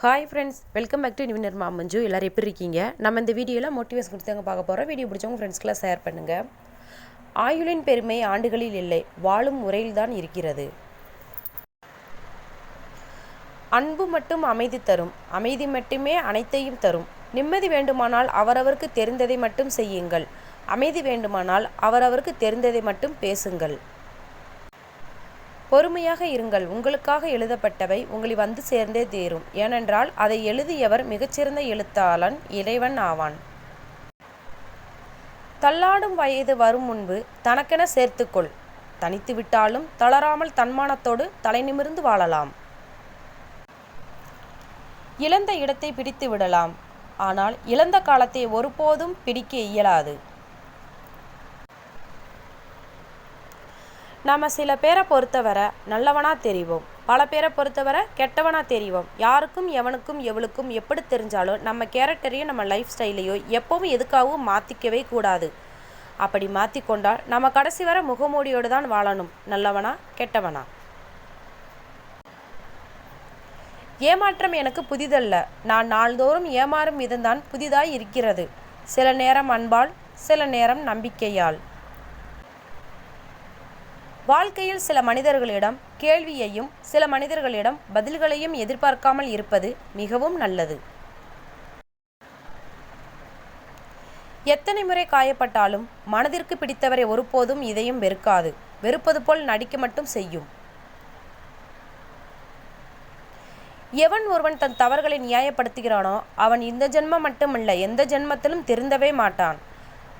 Hi friends welcome back to நிவினர் மாமஞ்சு எல்லோரும் எப்படி இருக்கீங்க? நம்ம இந்த வீடியோவில் மோட்டிவேஷன் கொடுத்தாங்க பார்க்க போகிறோம் வீடியோ பிடிச்சவங்க ஃப்ரெண்ட்ஸ்க்கெலாம் ஷேர் பண்ணுங்கள் ஆயுளின் பெருமை ஆண்டுகளில் இல்லை வாழும் முறையில் தான் இருக்கிறது. அன்பு மட்டும் அமைதி தரும் அமைதி மட்டுமே அனைத்தையும் தரும். நிம்மதி வேண்டுமானால் அவரவருக்கு தெரிந்ததை மட்டும் செய்யுங்கள். அமைதி வேண்டுமானால் அவரவருக்கு தெரிந்ததை மட்டும் பேசுங்கள். பொறுமையாக இருங்கள். உங்களுக்காக எழுதப்பட்டவை உங்களை வந்து சேர்ந்தே தீரும். ஏனென்றால் அதை எழுதியவர் மிகச்சிறந்த எழுத்தாளன் இறைவன் ஆவான். தள்ளாடும் வயது வரும் முன்பு தனக்கென சேர்த்துக்கொள். தனித்து விட்டாலும் தளராமல் தன்மானத்தோடு தலை நிமிர்ந்து வாழலாம். இழந்த இடத்தை பிடித்து விடலாம். ஆனால் இழந்த காலத்தை ஒருபோதும் பிடிக்க இயலாது. நம்ம சில பேரை பொறுத்தவரை நல்லவனாக தெரிவோம். பல பேரை பொறுத்தவரை கெட்டவனாக தெரிவோம். யாருக்கும் எவனுக்கும் எவளுக்கும் எப்படி தெரிஞ்சாலும் நம்ம கேரக்டரையும் நம்ம லைஃப் ஸ்டைலையோ எப்பவும் எதுக்காகவும் மாற்றிக்கவே கூடாது. அப்படி மாற்றி கொண்டால் நம்ம கடைசி வர முகமூடியோடு தான் வாழணும். நல்லவனா கெட்டவனா? ஏமாற்றம் எனக்கு புதிதல்ல. நான் நாள்தோறும் ஏமாறும் விதம்தான் புதிதாய் இருக்கிறது. சில நேரம் அன்பால் சில நேரம் நம்பிக்கையால். வாழ்க்கையில் சில மனிதர்களிடம் கேள்வியையும் சில மனிதர்களிடம் பதில்களையும் எதிர்பார்க்காமல் இருப்பது மிகவும் நல்லது. எத்தனை முறை காயப்பட்டாலும் மனதிற்கு பிடித்தவரை ஒருபோதும் இதையும் வெறுக்காது. வெறுப்பது போல் நடிக்க மட்டும் செய்யும். எவன் ஒருவன் தன் தவறுகளை நியாயப்படுத்துகிறானோ அவன் இந்த ஜென்மம் மட்டுமல்ல எந்த ஜென்மத்திலும் திருந்தவே மாட்டான்.